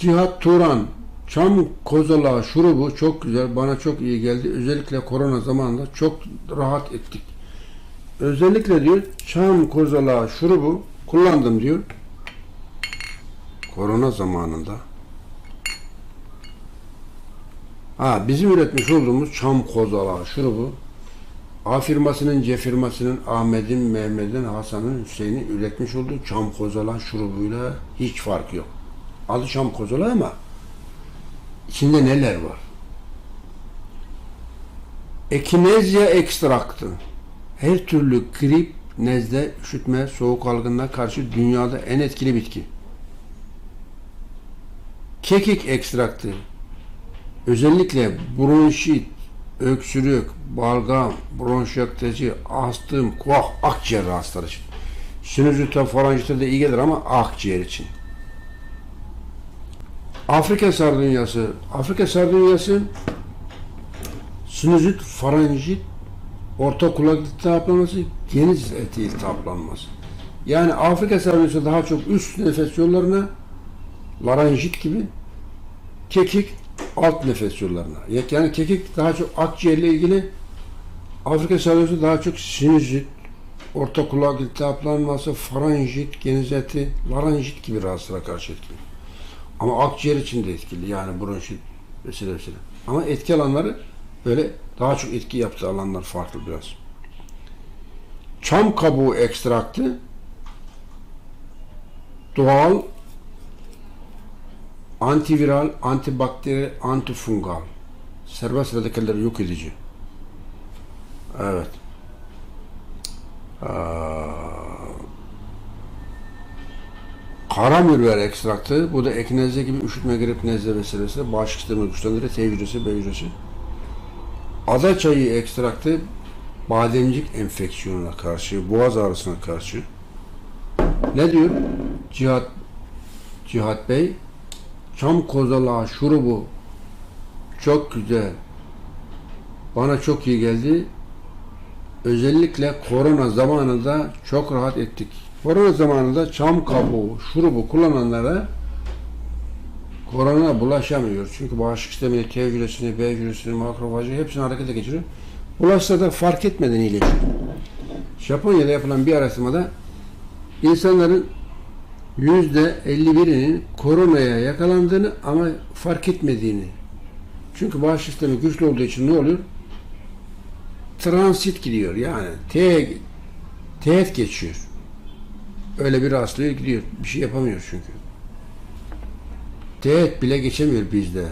Cihat Turan çam kozalağı şurubu çok güzel. Bana çok iyi geldi. Özellikle korona zamanında çok rahat ettik. Özellikle diyor çam kozalağı şurubu kullandım diyor. Korona zamanında. Ha bizim üretmiş olduğumuz çam kozalağı şurubu A firmasının, C firmasının, Ahmet'in, Mehmet'in, Hasan'ın, Hüseyin'in üretmiş olduğu çam kozalağı şurubuyla hiç fark yok. Adı çam kozalağı ama içinde neler var? Ekinezya ekstraktı. Her türlü grip, nezle, üşütme, soğuk algınına karşı dünyada en etkili bitki. Kekik ekstraktı. Özellikle bronşit, öksürük, balgam, bronşiyaktezi, astım, kuah, akciğer hastaları için. Sinüzite, faranjite de iyi gelir ama akciğer için. Afrika sardunyası. Afrika sardunyası sinüzit, faranjit, orta kulak iltihaplanması, geniz eti iltihaplanması. Yani Afrika sardunyası daha çok üst nefes yollarına, laranjit gibi, kekik alt nefes yollarına. Yani kekik daha çok akciğerle ilgili, Afrika sardunyası daha çok sinüzit, orta kulak iltihaplanması, faranjit, geniz eti, laranjit gibi rahatsızlığa karşı etkili. Ama akciğer için de etkili yani bronşit vesaire vesaire. Ama etki alanları böyle daha çok etki yaptığı alanlar farklı biraz. Çam kabuğu ekstraktı doğal antiviral, antibakteri, antifungal serbest radikalleri yok edici. Evet. Aa, Kara mürver ekstraktı. Bu da ekinezya gibi üşütme, grip, nezle vesairesi. Bağışıklık sistemini güçlendirir. T hücresi, B hücresi. Ada çayı ekstraktı. Bademcik enfeksiyonuna karşı, boğaz ağrısına karşı. Ne diyor? Cihat Cihat Bey çam kozalağı şurubu çok güzel. Bana çok iyi geldi. Özellikle korona zamanında çok rahat ettik. Korona zamanında çam kabuğu, şurubu kullananlara korona bulaşamıyor. Çünkü bağışıklık sistemini, T hücresini, B hücresini, makrofajı hepsini harekete geçiriyor. Bulaşsa da fark etmeden iyileşiyor. Japonya'da yapılan bir araştırmada insanların yüzde 51'inin koronaya yakalandığını ama fark etmediğini. Çünkü bağışıklık sistemi güçlü olduğu için ne oluyor? Transit gidiyor yani. T, teğet geçiyor. Öyle bir rastlıyor gidiyor. Bir şey yapamıyor çünkü. Teğet bile geçemiyor bizde.